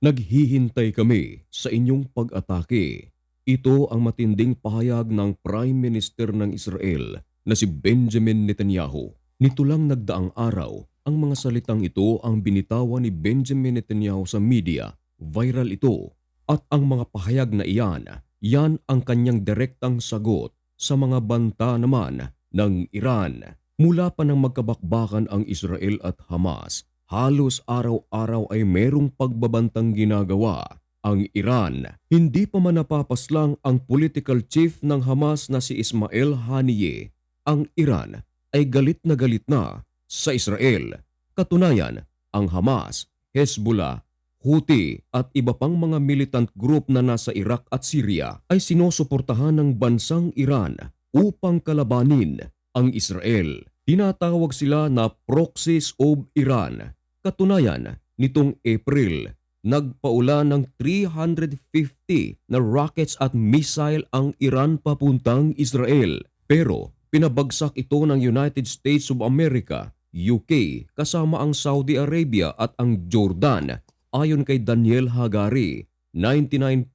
Naghihintay kami sa inyong pag-atake. Ito ang matinding pahayag ng Prime Minister ng Israel na si Benjamin Netanyahu. Nito lang nagdaang araw, ang mga salitang ito ang binitawan ni Benjamin Netanyahu sa media. Viral ito. At ang mga pahayag na iyan, yan ang kanyang direktang sagot sa mga banta naman ng Iran. Mula pa nang magkabakbakan ang Israel at Hamas, halos araw-araw ay merong pagbabantang ginagawa ang Iran. Hindi pa man napapaslang ang political chief ng Hamas na si Ismail Haniyeh. Ang Iran ay galit na galit na sa Israel. Katunayan, ang Hamas, Hezbollah, Houthi at iba pang mga militant group na nasa Iraq at Syria ay sinusuportahan ng bansang Iran upang kalabanin ang Israel. Tinatawag sila na proxies of Iran. Katunayan, nitong April, nagpaula ng 350 na rockets at missile ang Iran papuntang Israel. Pero pinabagsak ito ng United States of America, UK, kasama ang Saudi Arabia at ang Jordan. Ayon kay Daniel Hagari, 99%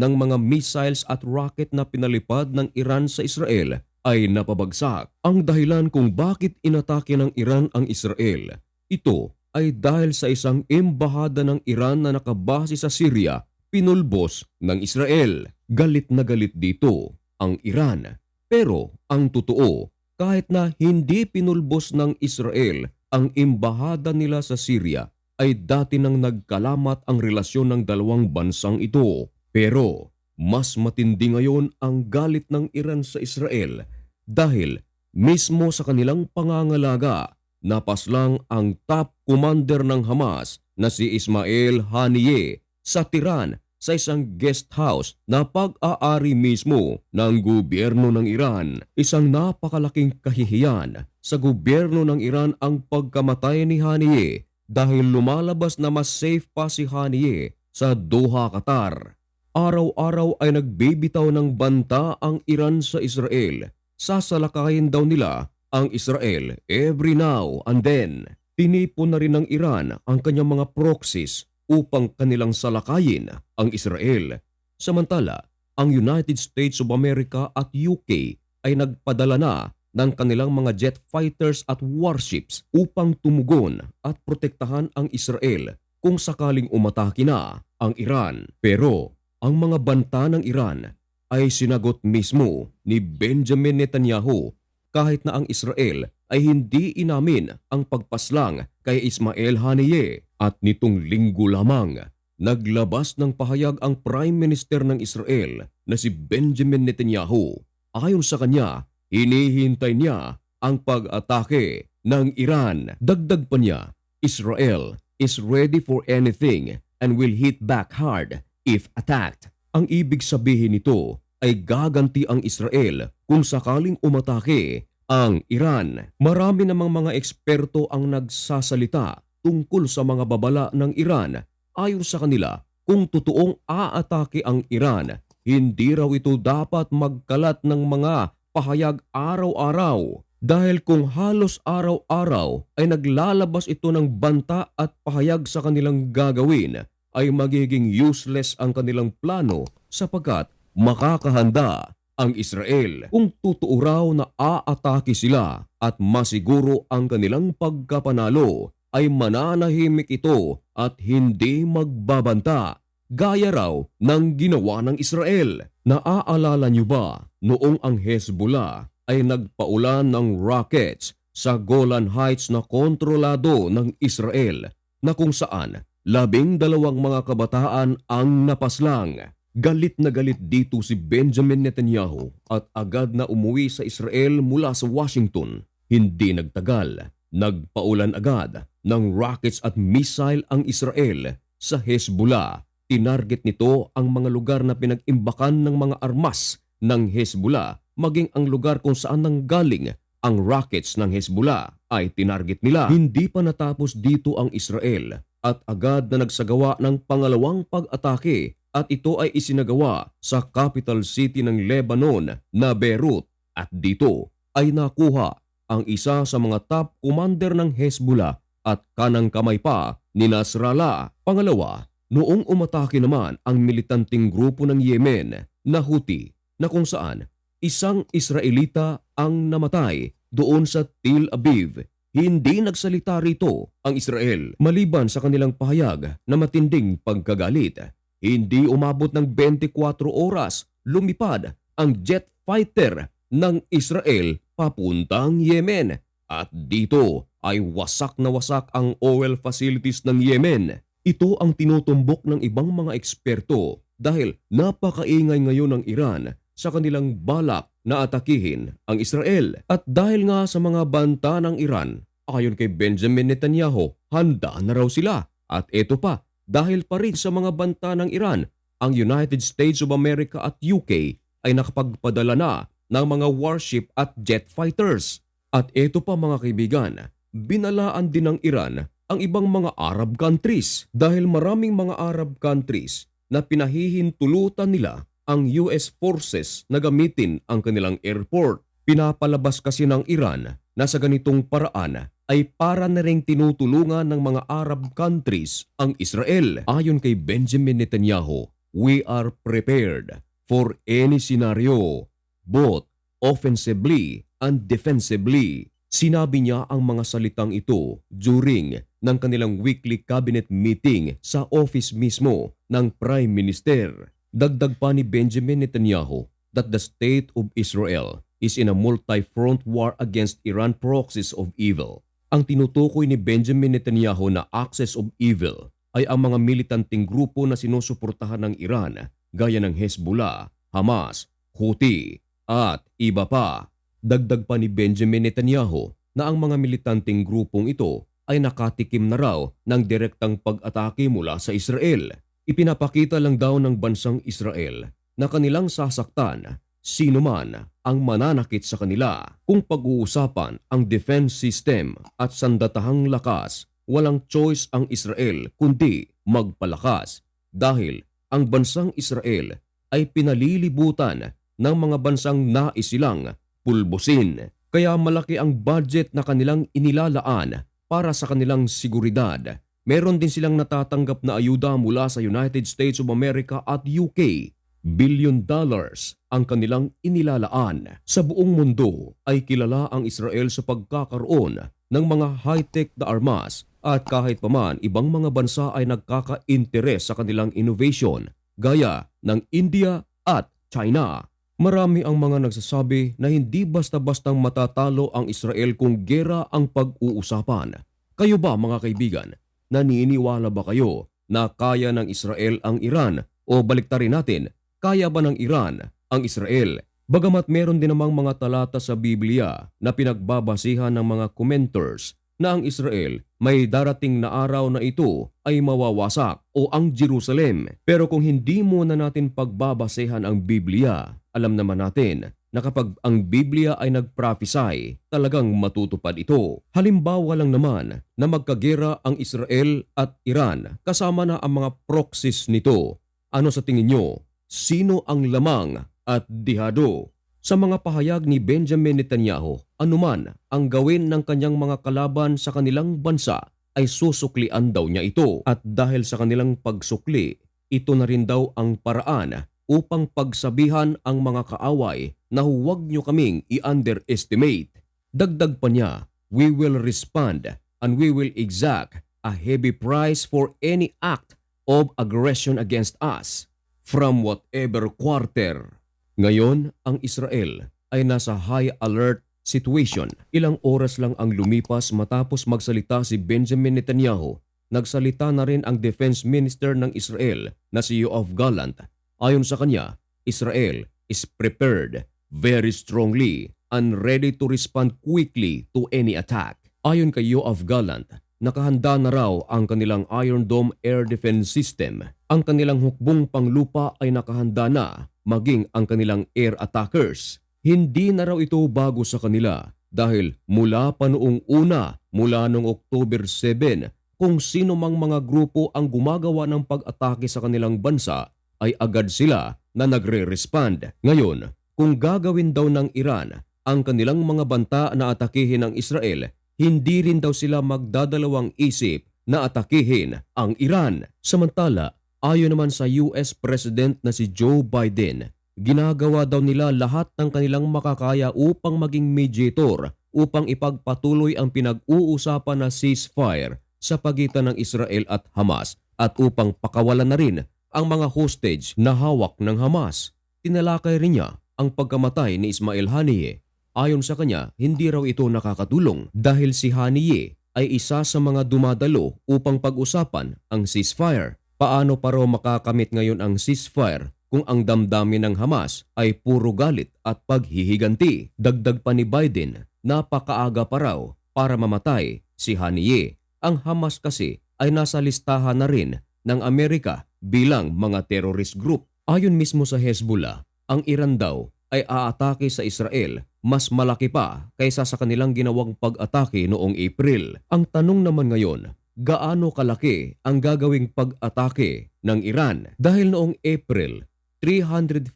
ng mga missiles at rocket na pinalipad ng Iran sa Israel ay napabagsak. Ang dahilan kung bakit inatake ng Iran ang Israel, ito ay dahil sa isang embahada ng Iran na nakabase sa Syria, pinulbos ng Israel. Galit na galit dito ang Iran. Pero ang totoo, kahit na hindi pinulbos ng Israel ang embahada nila sa Syria, ay dati nang nagkalamat ang relasyon ng dalawang bansang ito. Pero mas matindi ngayon ang galit ng Iran sa Israel dahil mismo sa kanilang pangangalaga napaslang ang top commander ng Hamas na si Ismail Haniyeh sa Tiran sa isang guest house na pag-aari mismo ng gobyerno ng Iran. Isang napakalaking kahihiyan sa gobyerno ng Iran ang pagkamatay ni Haniyeh dahil lumalabas na mas safe pa si Haniyeh sa Doha, Qatar. Araw-araw ay nagbibitaw ng banta ang Iran sa Israel. Sasalakayin daw nila ang Israel every now and then. Tinipon na rin ng Iran ang kanyang mga proxies upang kanilang salakayin ang Israel. Samantala, ang United States of America at UK ay nagpadala na ng kanilang mga jet fighters at warships upang tumugon at protektahan ang Israel kung sakaling umatake na ang Iran. Pero ang mga banta ng Iran ay sinagot mismo ni Benjamin Netanyahu kahit na ang Israel ay hindi inamin ang pagpaslang kay Ismail Haniyeh at nitong linggo lamang naglabas ng pahayag ang Prime Minister ng Israel na si Benjamin Netanyahu. Ayon sa kanya, hinihintay niya ang pag-atake ng Iran. Dagdag pa niya, Israel is ready for anything and will hit back hard if attacked. Ang ibig sabihin nito ay gaganti ang Israel kung sakaling umatake ang Iran. Marami namang mga eksperto ang nagsasalita tungkol sa mga babala ng Iran. Ayon sa kanila, kung totoong aatake ang Iran, hindi raw ito dapat magkalat ng mga pahayag araw-araw. Dahil kung halos araw-araw ay naglalabas ito ng banta at pahayag sa kanilang gagawin, ay magiging useless ang kanilang plano sapagkat makakahanda ang Israel kung totoo raw na aatake sila at masiguro ang kanilang pagkapanalo ay mananahimik ito at hindi magbabanta gaya raw ng ginawa ng Israel. Naaalala niyo ba noong ang Hezbollah ay nagpaulan ng rockets sa Golan Heights na kontrolado ng Israel na kung saan labing dalawang mga kabataan ang napaslang. Galit na galit dito si Benjamin Netanyahu at agad na umuwi sa Israel mula sa Washington. Hindi nagtagal, nagpaulan agad ng rockets at missile ang Israel sa Hezbollah. Tinarget nito ang mga lugar na pinag-imbakan ng mga armas ng Hezbollah maging ang lugar kung saan nanggaling ang rockets ng Hezbollah ay tinarget nila. Hindi pa natapos dito ang Israel at agad na nagsagawa ng pangalawang pag-atake at ito ay isinagawa sa capital city ng Lebanon na Beirut at dito ay nakuha ang isa sa mga top commander ng Hezbollah at kanang kamay pa ni Nasrallah. Pangalawa, Noong umatake naman ang militanting grupo ng Yemen na Houthi na kung saan isang Israelita ang namatay doon sa Tel Aviv. Hindi nagsalita rito ang Israel maliban sa kanilang pahayag na matinding pagkagalit. Hindi umabot ng 24 oras lumipad ang jet fighter ng Israel papuntang Yemen at dito ay wasak na wasak ang oil facilities ng Yemen. Ito ang tinutumbok ng ibang mga eksperto dahil napakaingay ngayon ng Iran sa kanilang balak na atakihin ang Israel. At dahil nga sa mga banta ng Iran, ayon kay Benjamin Netanyahu, handa na raw sila. At ito pa, dahil pa rin sa mga banta ng Iran, ang United States of America at UK ay nakapagpadala na ng mga warship at jet fighters. At ito pa mga kaibigan, binalaan din ng Iran ang ibang mga Arab countries dahil maraming mga Arab countries na pinahihintulutan nila ang US forces na gamitin ang kanilang airport. Pinapalabas kasi ng Iran na sa ganitong paraan ay para na ring tinutulungan ng mga Arab countries ang Israel. Ayon kay Benjamin Netanyahu, we are prepared for any scenario, both offensively and defensively. Sinabi niya ang mga salitang ito during ng kanilang weekly cabinet meeting sa office mismo ng Prime Minister. Dagdag pa ni Benjamin Netanyahu that the state of Israel is in a multi-front war against Iran proxies of evil. Ang tinutukoy ni Benjamin Netanyahu na axis of evil ay ang mga militanting grupo na sinusuportahan ng Iran gaya ng Hezbollah, Hamas, Houthi at iba pa. Dagdag pa ni Benjamin Netanyahu na ang mga militanting grupong ito ay nakatikim na raw ng direktang pag-atake mula sa Israel. Ipinapakita lang daw ng bansang Israel na kanilang sasaktan sino man ang mananakit sa kanila. Kung pag-uusapan ang defense system at sandatahang lakas, walang choice ang Israel kundi magpalakas dahil ang bansang Israel ay pinalilibutan ng mga bansang nais silang pulbusin. Kaya malaki ang budget na kanilang inilalaan para sa kanilang seguridad. Meron din silang natatanggap na ayuda mula sa United States of America at UK. Billion dollars ang kanilang inilalaan. Sa buong mundo ay kilala ang Israel sa pagkakaroon ng mga high-tech na armas at kahit paman ibang mga bansa ay nagkaka-interes sa kanilang innovation gaya ng India at China. Marami ang mga nagsasabi na hindi basta-bastang matatalo ang Israel kung gera ang pag-uusapan. Kayo ba mga kaibigan, naniniwala ba kayo na kaya ng Israel ang Iran o baliktarin natin, kaya ba ng Iran ang Israel? Bagamat meron din namang mga talata sa Biblia na pinagbabasihan ng mga commenters na ang Israel may darating na araw na ito ay mawawasak o ang Jerusalem. Pero kung hindi muna natin pagbabasehan ang Biblia, alam naman natin na kapag ang Biblia ay nagprophesy, talagang matutupad ito. Halimbawa lang naman na magkagera ang Israel at Iran kasama na ang mga proxies nito. Ano sa tingin nyo? Sino ang lamang at dihado? Sa mga pahayag ni Benjamin Netanyahu, anuman ang gawin ng kanyang mga kalaban sa kanilang bansa ay susuklian daw niya ito at dahil sa kanilang pagsukli, ito na rin daw ang paraan upang pagsabihan ang mga kaaway na huwag nyo kaming i-underestimate. Dagdag pa niya, we will respond and we will exact a heavy price for any act of aggression against us from whatever quarter. Ngayon, ang Israel ay nasa high alert situation. Ilang oras lang ang lumipas matapos magsalita si Benjamin Netanyahu. Nagsalita na rin ang Defense Minister ng Israel na si Yoav Gallant. Ayon sa kanya, Israel is prepared very strongly and ready to respond quickly to any attack. Ayon kay Yoav Gallant, nakahanda na raw ang kanilang Iron Dome Air Defense System. Ang kanilang hukbong panglupa ay nakahanda na maging ang kanilang air attackers. Hindi na raw ito bago sa kanila dahil mula pa noong una, mula noong October 7, kung sino mang mga grupo ang gumagawa ng pag-atake sa kanilang bansa ay agad sila na nagre-respond. Ngayon, kung gagawin daw ng Iran ang kanilang mga banta na atakihin ng Israel, hindi rin daw sila magdadalawang isip na atakihin ang Iran. Samantala, ayon naman sa US President na si Joe Biden, ginagawa daw nila lahat ng kanilang makakaya upang maging mediator upang ipagpatuloy ang pinag-uusapan na ceasefire sa pagitan ng Israel at Hamas at upang pakawalan na rin ang mga hostage na hawak ng Hamas. Tinalakay rin niya ang pagkamatay ni Ismail Haniyeh. Ayon sa kanya, hindi raw ito nakakatulong dahil si Haniyeh ay isa sa mga dumadalo upang pag-usapan ang ceasefire. Paano pa raw makakamit ngayon ang ceasefire kung ang damdamin ng Hamas ay puro galit at paghihiganti? Dagdag pa ni Biden, napakaaga pa raw para mamatay si Haniyeh. Ang Hamas kasi ay nasa listahan na rin ng Amerika bilang mga terrorist group. Ayon mismo sa Hezbollah, ang Iran daw ay aatake sa Israel mas malaki pa kaysa sa kanilang ginawang pag-atake noong April. Ang tanong naman ngayon, gaano kalaki ang gagawing pag-atake ng Iran? Dahil noong April, 350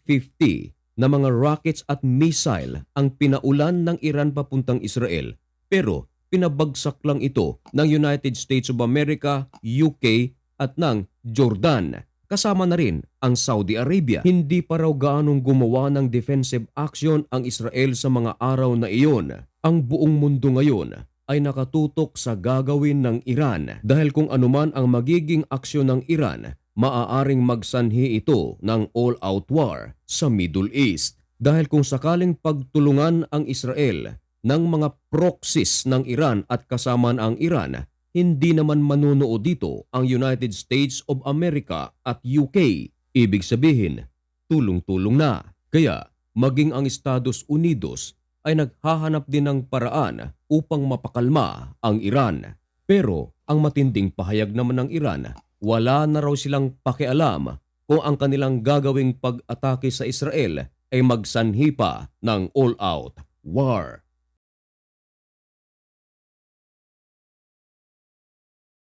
na mga rockets at missile ang pinaulan ng Iran papuntang Israel. Pero pinabagsak lang ito ng United States of America, UK at ng Jordan. Kasama na rin ang Saudi Arabia. Hindi pa raw gaanong gumawa ng defensive action ang Israel sa mga araw na iyon. Ang buong mundo ngayon ay nakatutok sa gagawin ng Iran dahil kung anuman ang magiging aksyon ng Iran, maaaring magsanhi ito ng all-out war sa Middle East. Dahil kung sakaling pagtulungan ang Israel ng mga proxies ng Iran at kasama ang Iran, hindi naman manunood dito ang United States of America at UK. Ibig sabihin, tulong-tulong na. Kaya maging ang Estados Unidos ay naghahanap din ng paraan upang mapakalma ang Iran. Pero ang matinding pahayag naman ng Iran, wala na raw silang pakialam kung ang kanilang gagawing pag-atake sa Israel ay magsanhi pa ng all-out war.